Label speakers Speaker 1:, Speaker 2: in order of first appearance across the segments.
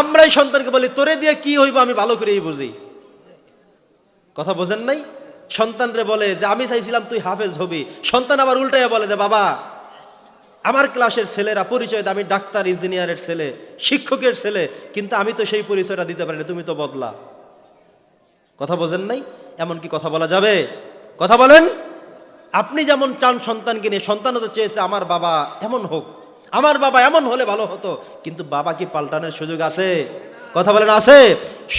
Speaker 1: আমরাই সন্তানকে বলি, তোরে দিয়ে কি হইব আমি ভালো করেই বুঝি। কথা বোঝেন নাই? সন্তানরে বলে যে, আমি চাইছিলাম তুই হাফেজ হবি। সন্তান আবার উল্টাইয়া বলে যে, বাবা, আমার ক্লাসের ছেলেরা পরিচয় আমি ডাক্তার, ইঞ্জিনিয়ারের ছেলে, শিক্ষকের ছেলে, কিন্তু আমি তো সেই পরিচয়টা দিতে পারি না তুমি তো বদলা। কথা বোঝেন নাই? এমন কি কথা বলা যাবে? কথা বলেন? আপনি যেমন চান সন্তানকে নিয়ে, সন্তান হতে চেয়েছে আমার বাবা, এমন হোক। আমার বাবা এমন হলে ভালো হতো, কিন্তু বাবা কি পাল্টানোর সুযোগ আছে? কথা বলেন আছে?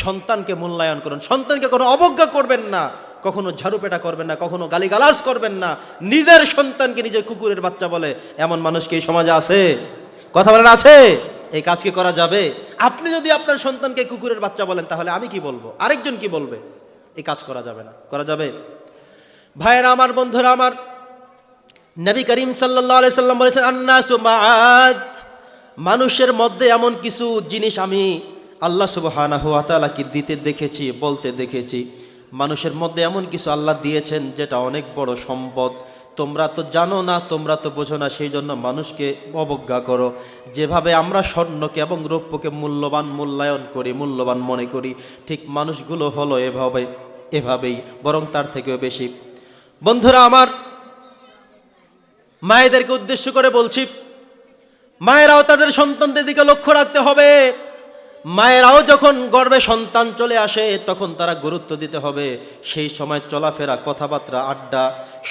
Speaker 1: সন্তানকে মূল্যায়ন করুন, সন্তানকে কোনো অবজ্ঞা করবেন না, কখনো ঝাড়ুপেটা করবেন না, কখনো গালিগালাজ করবেন না, নিজের সন্তানকে নিজের কুকুরের বাচ্চা বলে, এমন মানুষ কি এই সমাজে আছে? কথা বলেন আছে? এই কাজ কি করা যাবে? আপনি যদি আপনার সন্তানকে কুকুরের বাচ্চা বলেন, তাহলে আমি কি বলব? আরেকজন কি বলবে? এই কাজ করা যাবে না, করা যাবে? ভাইয়েরা, আমার বন্ধুরা, আমার নবী করিম আলাই সাল্লাম বলেছেন, আন্নাসু মাআদ। মানুষের মধ্যে এমন কিছু জিনিস আমি আল্লাহ সুবহানাহু ওয়া তাআলাকে দিতে দেখেছি, বলতে দেখেছি। মানুষের মধ্যে এমন কিছু আল্লাহ দিয়েছেন, যেটা অনেক বড় সম্পদ। তোমরা তো জানো না, তোমরা তো বোঝো না, সেই জন্য মানুষকে অবজ্ঞা করো। যেভাবে আমরা স্বর্ণকে এবং রৌপ্যকে মূল্যবান মূল্যায়ন করি, মূল্যবান মনে করি, ঠিক মানুষগুলো হলো এভাবে, এভাবেই, বরং তার থেকেও বেশি। বন্ধুরা, আমার মায়েদেরকে উদ্দেশ্য করে বলছি, মায়েরাও তাদের সন্তানদের দিকে লক্ষ্য রাখতে হবে। মায়েরাও যখন গর্বে সন্তান চলে আসে, তখন তারা গুরুত্ব দিতে হবে। সেই সময় চলাফেরা, কথাবার্তা, আড্ডা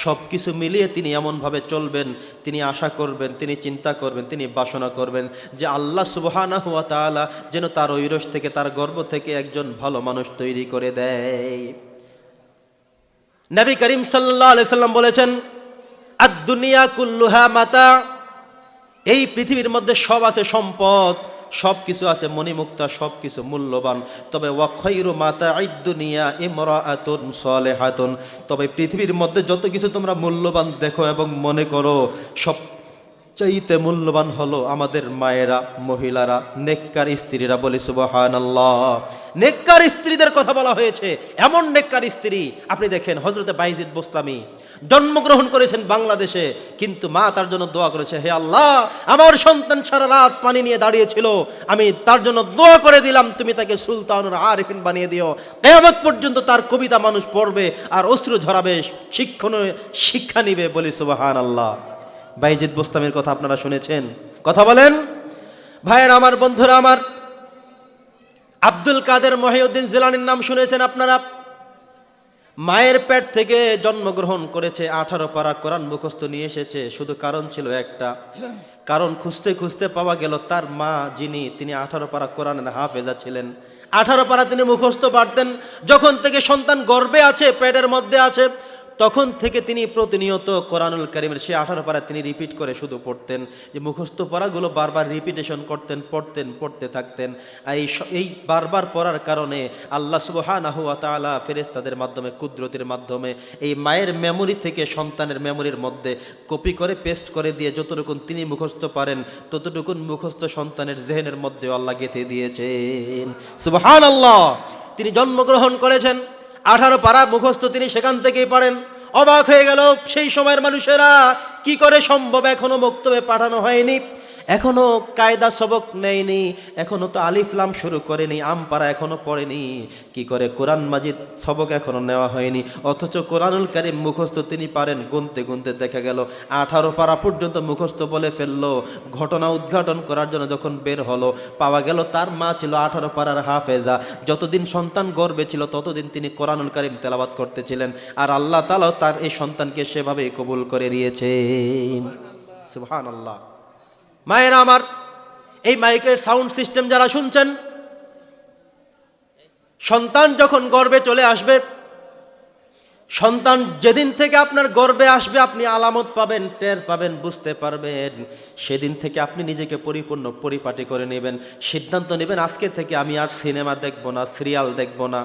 Speaker 1: সব কিছু মিলিয়ে তিনি এমনভাবে চলবেন, তিনি আশা করবেন, তিনি চিন্তা করবেন, তিনি বাসনা করবেন যে আল্লাহ সুবহানা হুয়া তাআলা যেন তার ঐরস থেকে, তার গর্ব থেকে একজন ভালো মানুষ তৈরি করে দেয়। নবী করিম সাল্লাহ সাল্লাম বলেছেন আর দুনিয়া কুল্লুহা মাতা, এই পৃথিবীর মধ্যে সব আছে সম্পদ সব কিছু আছে মণিমুক্তা সব কিছু মূল্যবান। তবে ওয়াক্ষৈরু মাতা আইদুনিয়া ইমরা আতুন সলে হাতুন তবে পৃথিবীর মধ্যে যত কিছু তোমরা মূল্যবান দেখো এবং মনে করো সব চাইতে মূল্যবান হলো আমাদের মায়েরা, মহিলারা, নেককার স্ত্রীরা বলি সুবহান আল্লাহ নেককার স্ত্রীদের কথা বলা হয়েছে, এমন নেককার স্ত্রী, আপনি দেখেন হজরতে বাইজিদ বোস্তামি জন্মগ্রহণ করেছেন বাংলাদেশে, কিন্তু মা তার জন্য দোয়া করেছে, হে আল্লাহ, আমার সন্তান সারা রাত পানি নিয়ে দাঁড়িয়েছিল আমি তার জন্য দোয়া করে দিলাম, তুমি তাকে সুলতানুর আরিফিন বানিয়ে দিও। কেয়ামত পর্যন্ত তার কবিতা মানুষ পড়বে আর অশ্রু ঝরাবে, শিক্ষণ শিক্ষা নিবে বলি সুবহান আল্লাহ বাইজিদ বোস্তামের কথা আপনারা শুনেছেন। কথা বলেন? ভাইয়ের আমার, বন্ধুরা আমার, আব্দুল কাদের মহিউদ্দিন জিলানির নাম শুনেছেন আপনারা? মায়ের পেট থেকে জন্মগ্রহণ করেছে, আঠারো পারা কোরআন মুখস্থ নিয়ে এসেছে। শুধু কারণ ছিল একটা। কারণ খুঁজতে খুঁজতে পাওয়া গেল, তার মা যিনি, তিনি আঠারো পারা কোরআনের হাফেজা ছিলেন। আঠারো পারা তিনি মুখস্থ পারতেন যখন থেকে সন্তান গর্বে আছে, পেটের মধ্যে আছে তখন থেকে তিনি প্রতিনিয়ত কোরআনুল করিমের সে আঠারো পারা তিনি রিপিট করে শুধু পড়তেন, যে মুখস্থ পড়াগুলো বারবার রিপিটেশন করতেন, পড়তেন, পড়তে থাকতেন। আর এই এই বারবার পড়ার কারণে আল্লাহ সুবহানাহু ওয়া তাআলা ফেরেশতাদের মাধ্যমে, কুদরতির মাধ্যমে, এই মায়ের মেমোরি থেকে সন্তানের মেমোরির মধ্যে কপি করে পেস্ট করে দিয়ে যতটুকুন তিনি মুখস্থ পারেন, ততটুকুন মুখস্থ সন্তানের জেহেনের মধ্যে আল্লাহ গেঁথে দিয়েছেন। সুবহান আল্লাহ তিনি জন্মগ্রহণ করেছেন। আঠারো পাড়া মুখস্থ তিনি সেখান থেকেই পড়েন। অবাক হয়ে গেল, সেই সময়ের মানুষেরা কি করে সম্ভব এখনও বক্তব্যে পাঠানো হয়নি? এখনও কায়দা সবক নেয়নি, এখনও তো আলিফলাম শুরু করেনি আমপারা এখনও পড়েনি। কি করে কোরআন মাজিদ সবক এখনও নেওয়া হয়নি, অথচ কোরআনুল কারিম মুখস্থ তিনি পারেন গুনতে গুনতে দেখা গেল, আঠারো পারা পর্যন্ত মুখস্থ বলে ফেলল। ঘটনা উদ্ঘাটন করার জন্য যখন বের হলো, পাওয়া গেল তার মা ছিল আঠারো পাড়ার হাফেজা। যতদিন সন্তান গর্বে ছিল, ততদিন তিনি কোরআনুল কারিম তেলাবাত করতেছিলেন। আর আল্লাহ তালাও তার এই সন্তানকে সেভাবেই কবুল করে নিয়েছেন। সুবহান আল্লাহ মায়েরা আমার, এই মাইকের সাউন্ড সিস্টেম যারা শুনছেন, সন্তান যখন গর্বে চলে আসবে, সন্তান যেদিন থেকে আপনার গর্বে আসবে, আপনি আলামত পাবেন, টের পাবেন, বুঝতে পারবেন। সেদিন থেকে আপনি নিজেকে পরিপূর্ণ পরিপাটি করে নেবেন, সিদ্ধান্ত নেবেন, আজকে থেকে আমি আর সিনেমা দেখব না, সিরিয়াল দেখব না।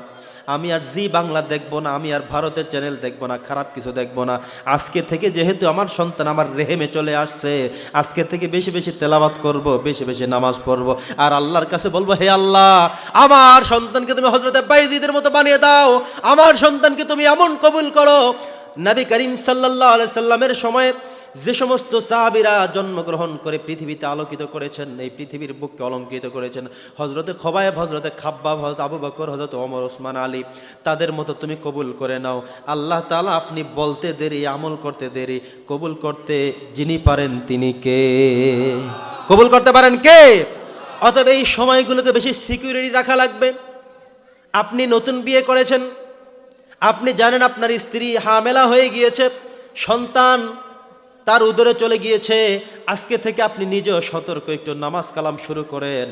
Speaker 1: আমি আর জি বাংলা দেখব না, আমি আর ভারতের চ্যানেল দেখব না, খারাপ কিছু দেখব না। আজকে থেকে যেহেতু আমার সন্তান আমার রেহেমে চলে আসছে, আজকে থেকে বেশি বেশি তেলাবাত করব, বেশি বেশি নামাজ পড়ব। আর আল্লাহর কাছে বলব, হে আল্লাহ, আমার সন্তানকে তুমি হজরতে বাইজিদের মতো বানিয়ে দাও, আমার সন্তানকে তুমি এমন কবুল করো। নবী করিম সাল্লাল্লাহু আলাইহি সাল্লামের সময় যে সমস্ত সাহাবিরা জন্মগ্রহণ করে পৃথিবীতে আলোকিত করেছেন, এই পৃথিবীর বুককে অলঙ্কৃত করেছেন হজরতে খবায় হজরতে খাব্বা হজরত আবু বকর হজরত অমর ওসমান, আলী, তাদের মতো তুমি কবুল করে নাও। আল্লাহ তাআলা আপনি বলতে দেরি, আমল করতে দেরি। কবুল করতে যিনি পারেন তিনি কে? কবুল করতে পারেন কে? অতএব এই সময়গুলোতে বেশি সিকিউরিটি রাখা লাগবে। আপনি নতুন বিয়ে করেছেন, আপনি জানেন আপনার স্ত্রী হামেলা হয়ে গিয়েছে, সন্তান তার উদরে চলে গিয়েছে। আজকে থেকে আপনি নিজেও সতর্ক, একটু নামাজ কালাম শুরু করেন।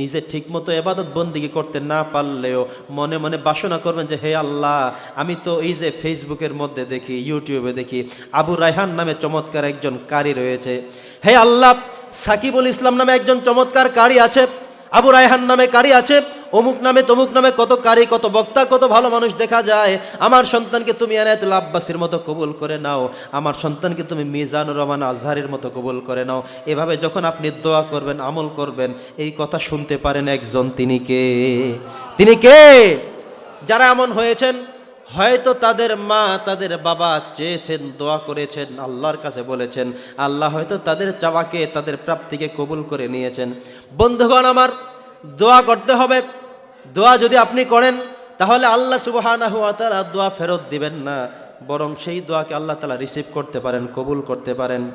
Speaker 1: নিজে ঠিকমতো এবাদত বন্দিগি করতে না পারলেও মনে মনে বাসনা করবেন যে, হে আল্লাহ, আমি তো এই যে ফেসবুকের মধ্যে দেখি, ইউটিউবে দেখি, আবু রায়হান নামে চমৎকার একজন কারি রয়েছে। হে আল্লাহ, সাকিবুল ইসলাম নামে একজন চমৎকার কারি আছে। আবু রায়হান নামে কারি আছে, অমুক নামে তমুক নামে কত কারি, কত বক্তা, কত ভালো মানুষ দেখা যায়। আমার সন্তানকে তুমি এনায়তুল আব্বাসের মতো কবুল করে নাও। আমার সন্তানকে তুমি মিজান রহমান আজহারের মতো কবুল করে নাও। এভাবে যখন আপনি দোয়া করবেন, আমল করবেন, এই কথা শুনতে পারেন একজন তিনি কে? তিনি কে? যারা এমন হয়েছেন হয়তো তাদের মা তাদের বাবা চেয়েছেন, দোয়া করেছেন, আল্লাহর কাছে বলেছেন। আল্লাহ হয়তো তাদের চাওয়াকে, তাদের প্রাপ্তিকে কবুল করে নিয়েছেন। বন্ধুগণ আমার, দোয়া করতে হবে। দোয়া যদি আপনি করেন, তাহলে আল্লাহ সুবহানাহু ওয়া তাআলা দোয়া ফেরত দিবেন না। বরং সেই দোয়াকে আল্লাহ তালা রিসিভ করতে পারেন, কবুল করতে পারেন।